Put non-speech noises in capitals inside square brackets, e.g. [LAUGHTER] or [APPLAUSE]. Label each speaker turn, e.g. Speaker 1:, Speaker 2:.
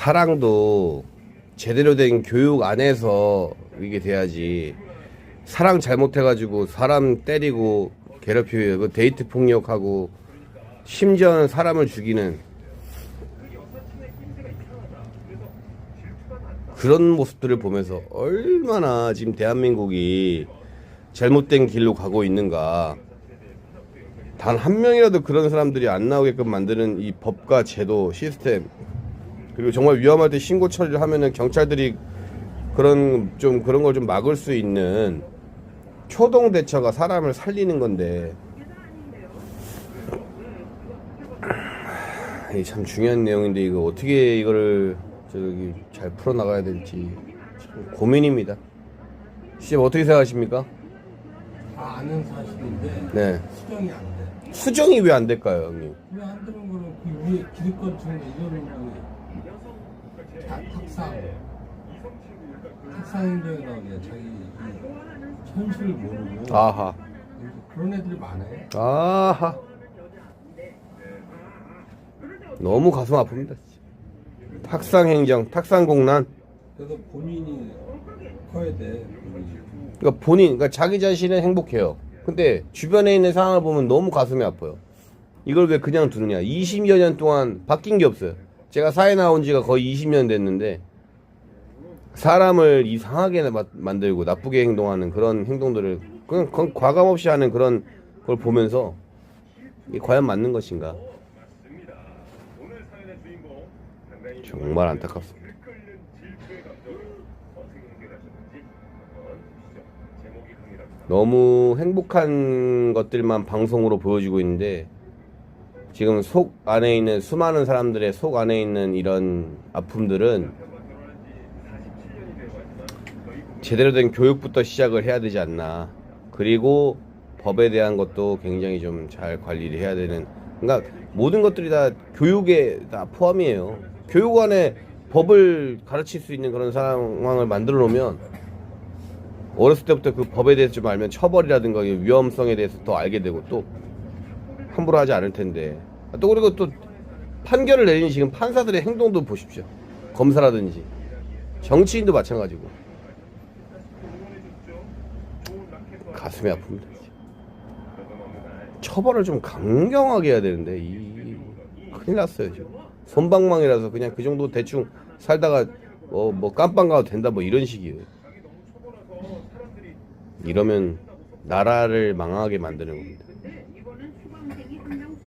Speaker 1: 사랑도 제대로 된 교육 안에서 이게 돼야지. 사랑 잘못해가지고 사람 때리고 괴롭히고 그 데이트 폭력하고 심지어는 사람을 죽이는 그런 모습들을 보면서 얼마나 지금 대한민국이 잘못된 길로 가고 있는가. 단 한 명이라도 그런 사람들이 안 나오게끔 만드는 이 법과 제도 시스템 그리고 정말 위험할 때 신고 처리를 하면은 경찰들이 그런 좀 그런 걸 좀 막을 수 있는 초동 대처가 사람을 살리는 건데 [CLEARS THROAT] 이게 참 중요한 내용인데 이거 어떻게 이거를 저기 잘 풀어 나가야 될지 참 고민입니다. 시님 어떻게 생각하십니까?
Speaker 2: 다 아는 사실인데
Speaker 1: 네.
Speaker 2: 수정이 안 돼.
Speaker 1: 수정이 왜 안 될까요, 형님?
Speaker 2: 왜 안 되는 거는 그 위에 기득권층 이거는 그 다- 탁상 탁상 행정이라고 해 자기 이 현실을 모르고
Speaker 1: 아하.
Speaker 2: 그런 애들이 많아.
Speaker 1: 아하. 너무 가슴 아픕니다. 진짜. 탁상 행정, 탁상공란.
Speaker 2: 그래서 본인이 커야 돼. 본인이.
Speaker 1: 그러니까 본인, 그러니까 자기 자신은 행복해요. 근데 주변에 있는 상황을 보면 너무 가슴이 아파요. 이걸 왜 그냥 두느냐? 20여 년 동안 바뀐 게 없어요. 제가 사회 나온 지가 거의 20년 됐는데 사람을 이상하게 마- 만들고 나쁘게 행동하는 그런 행동들을 그냥 건- 과감 없이 하는 그런 걸 보면서 이게 과연 맞는 것인가? 정말 안타깝습니다. 너무 행복한 것들만 방송으로 보여주고 있는데 지금 속 안에 있는 수많은 사람들의 속 안에 있는 이런 아픔들은 제대로 된 교육부터 시작을 해야 되지 않나. 그리고 법에 대한 것도 굉장히 좀 잘 관리를 해야 되는. 그러니까 모든 것들이 다 교육에 다 포함이에요. 교육 안에 법을 가르칠 수 있는 그런 상황을 만들어 놓으면 어렸을 때부터 그 법에 대해서 좀 알면 처벌이라든가 이 위험성에 대해서 더 알게 되고 또 함부로 하지 않을 텐데. 또 그리고 또 판결을 내리는 지금 판사들의 행동도 보십시오. 검사라든지. 정치인도 마찬가지고. 가슴이 아픕니다. 처벌을 좀 강경하게 해야 되는데 이 큰일 났어요 지금. 손방망이라서 그냥 그 정도 대충 살다가 뭐, 뭐 깜빵 가도 된다 뭐 이런 식이에요. 이러면 나라를 망하게 만드는 겁니다.